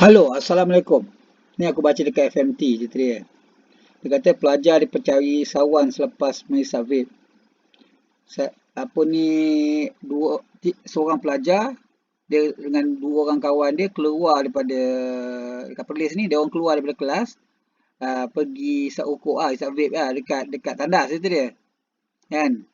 Halo, Assalamualaikum. Ni aku baca dekat FMT cerita dia. Dia kata pelajar dipercayai sawan selepas menghisap vape. Apa ni, dua, seorang pelajar dia dengan dua orang kawan dia keluar daripada dekat perlis ni, dia orang keluar daripada kelas uh, pergi isap rokok ah, isap vape ah dekat dekat tandas dia. Kan?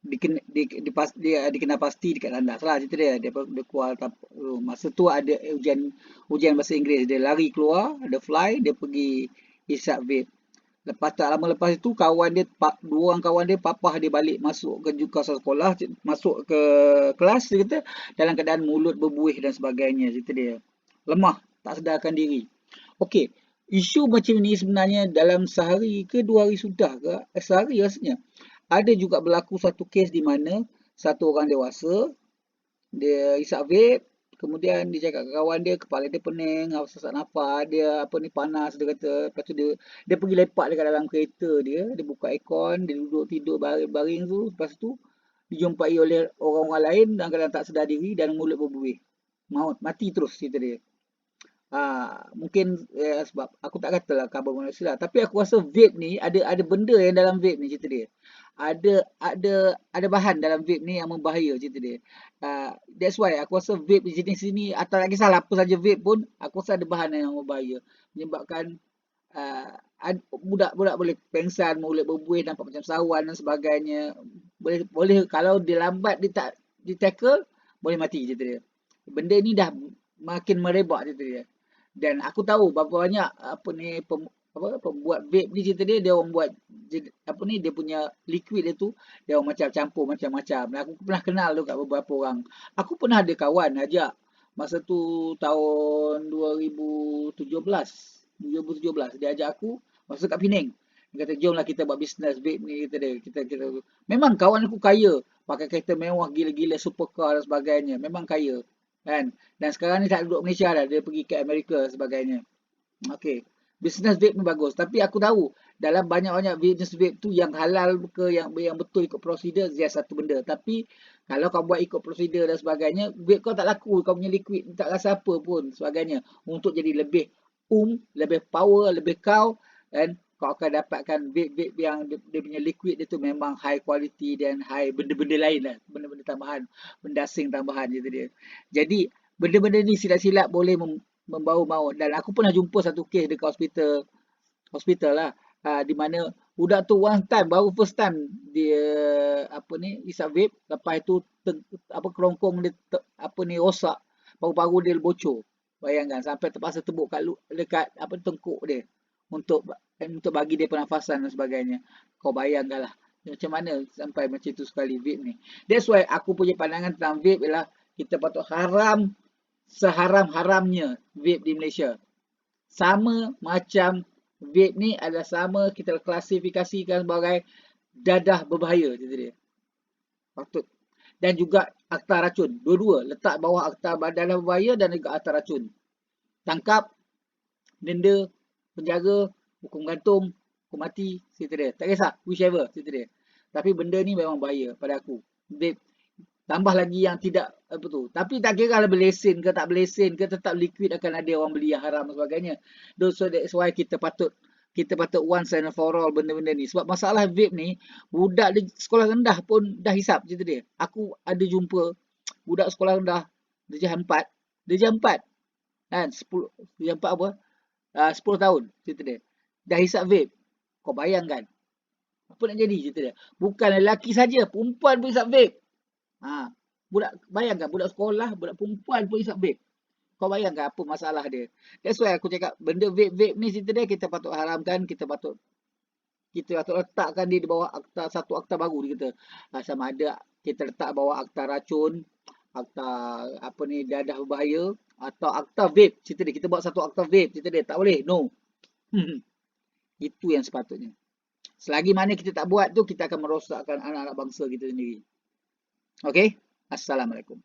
Diken, di, di, pas, dia dikenal pasti dekat landas lah cerita dia. Dia, dia keluar uh, masa tu ada ujian ujian bahasa Inggeris. Dia lari keluar, ada fly, dia pergi isap vape. Lepas tak lama lepas itu kawan dia dua orang kawan dia papah dia balik masuk ke kawasan sekolah, masuk ke kelas dia kata dalam keadaan mulut berbuih dan sebagainya cerita dia. Lemah, tak sedarkan diri. Okey, isu macam ni sebenarnya dalam sehari ke dua hari sudah ke? Eh, sehari rasanya ada juga berlaku satu kes di mana satu orang dewasa dia isap vape kemudian dia cakap ke kawan dia kepala dia pening sesak nafas dia apa ni panas dia kata. Lepas tu dia dia pergi lepak dekat dalam kereta dia dia buka aircon dia duduk tidur baring-baring tu. Lepas tu dijumpai oleh orang-orang lain dan kadang tak sedar diri dan mulut berbuih. Maut mati terus cerita dia. Ha, mungkin eh, sebab aku tak katalah khabar manusia lah. Tapi aku rasa vape ni ada ada benda yang dalam vape ni cerita dia ada ada ada bahan dalam vape ni yang membahaya cerita dia. Uh, that's why aku rasa vape jenis sini atau tak kisahlah apa saja vape pun aku rasa ada bahan yang membahaya menyebabkan budak-budak uh, boleh pengsan, boleh berbuih nampak macam sawan dan sebagainya. Boleh boleh kalau dia lambat dia tak di tackle boleh mati cerita dia. Benda ni dah makin merebak cerita dia. Dan aku tahu berapa banyak apa ni apa pembuat vape ni cerita dia dia orang buat apa ni dia punya liquid dia tu dia orang macam campur macam-macam. Aku pernah kenal tu kat beberapa orang. Aku pernah ada kawan ajak masa tu tahun 2017 2017 dia ajak aku masa kat Penang. Dia kata jomlah kita buat bisnes vape ni kita dia. Kita kita memang kawan aku kaya pakai kereta mewah gila-gila supercar dan sebagainya. Memang kaya kan? Dan sekarang ni tak duduk Malaysia dah dia pergi ke Amerika sebagainya. Okey Business vape ni bagus. Tapi aku tahu dalam banyak-banyak business vape tu yang halal ke yang yang betul ikut prosedur dia satu benda. Tapi kalau kau buat ikut prosedur dan sebagainya, vape kau tak laku. Kau punya liquid tak rasa apa pun sebagainya. Untuk jadi lebih um, lebih power, lebih kau dan kau akan dapatkan vape-vape yang dia, dia punya liquid dia tu memang high quality dan high benda-benda lain lah. Benda-benda tambahan. Benda asing tambahan je dia. Jadi benda-benda ni silap-silap boleh membawa maut dan aku pernah jumpa satu kes dekat hospital hospital lah. Uh, di mana budak tu one time baru first time dia apa ni isap vape. Lepas itu te, apa kerongkong dia te, apa ni rosak. Paru-paru dia bocor. Bayangkan sampai terpaksa tebuk kat dekat apa tengkuk dia. Untuk untuk bagi dia pernafasan dan sebagainya. Kau bayangkanlah macam mana sampai macam itu sekali vape ni. That's why aku punya pandangan tentang vape ialah kita patut haram seharam-haramnya vape di Malaysia. Sama macam vape ni adalah sama kita klasifikasikan sebagai dadah berbahaya cerita dia. Patut. Dan juga akta racun. Dua-dua letak bawah akta dadah berbahaya dan juga akta racun. Tangkap, denda, penjara, hukum gantung, hukum mati, cerita dia. Tak kisah, whichever cerita dia. Tapi benda ni memang bahaya pada aku. Vape tambah lagi yang tidak apa tu tapi tak kira lah berlesen ke tak berlesen ke tetap liquid akan ada orang beli yang haram dan sebagainya. So that's why kita patut kita patut once and for all benda-benda ni. Sebab masalah vape ni budak di sekolah rendah pun dah hisap cerita dia. Aku ada jumpa budak sekolah rendah darjah 4 darjah 4 kan 10 darjah 4 apa? Uh, 10 tahun cerita dia. Dah hisap vape. Kau bayangkan. Apa nak jadi cerita dia? Bukan lelaki saja perempuan pun hisap vape Ha, budak bayangkan budak sekolah, budak perempuan pun isap vape. Kau bayangkan apa masalah dia. That's why aku cakap benda vape-vape ni cerita dia kita patut haramkan, kita patut kita patut letakkan dia di bawah akta satu akta baru kita. Ha, sama ada kita letak bawah akta racun, akta apa ni dadah berbahaya atau akta vape cerita dia. Kita buat satu akta vape cerita dia. Tak boleh. No. Itu yang sepatutnya. Selagi mana kita tak buat tu, kita akan merosakkan anak-anak bangsa kita sendiri. Okey? Assalamualaikum.